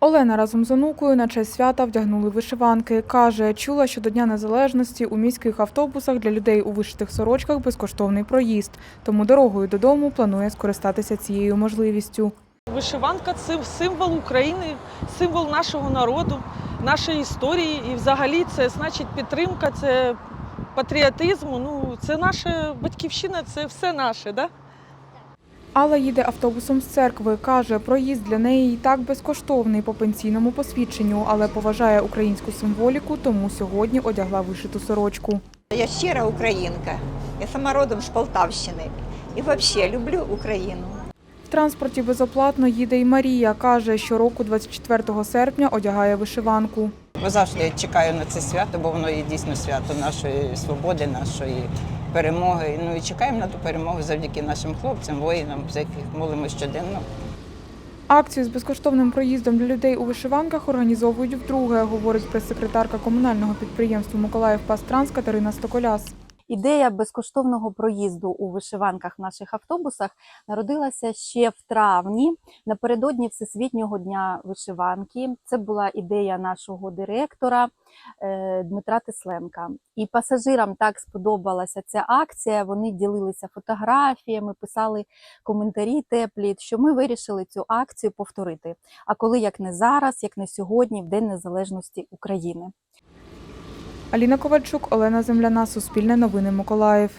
Олена разом з онукою на честь свята вдягнули вишиванки. Каже, чула, що до Дня Незалежності у міських автобусах для людей у вишитих сорочках безкоштовний проїзд. Тому дорогою додому планує скористатися цією можливістю. Вишиванка це символ України, символ нашого народу, нашої історії. І взагалі це значить підтримка, це патріотизму. Ну, це наша батьківщина, це все наше. Да? Алла їде автобусом з церкви. Каже, проїзд для неї і так безкоштовний по пенсійному посвідченню, але поважає українську символіку, тому сьогодні одягла вишиту сорочку. Я щира українка. Я сама родом з Полтавщини. І взагалі люблю Україну. В транспорті безоплатно їде й Марія. Каже, щороку 24 серпня одягає вишиванку. Бо завжди чекаю на це свято, бо воно є дійсно свято нашої свободи, нашої перемоги. Ну і чекаємо на ту перемогу завдяки нашим хлопцям, воїнам, за яких молимо щоденно. Акцію з безкоштовним проїздом для людей у вишиванках організовують вдруге, говорить прес-секретарка комунального підприємства Миколаїв Пастранс Катерина Стоколяс. Ідея безкоштовного проїзду у вишиванках наших автобусах народилася ще в травні напередодні Всесвітнього дня вишиванки. Це була ідея нашого директора е, Дмитра Тесленка. І пасажирам так сподобалася ця акція. Вони ділилися фотографіями, писали коментарі теплі, що ми вирішили цю акцію повторити. А коли як не зараз, як не сьогодні, в День Незалежності України. Аліна Ковальчук, Олена Земляна, Суспільне новини Миколаїв.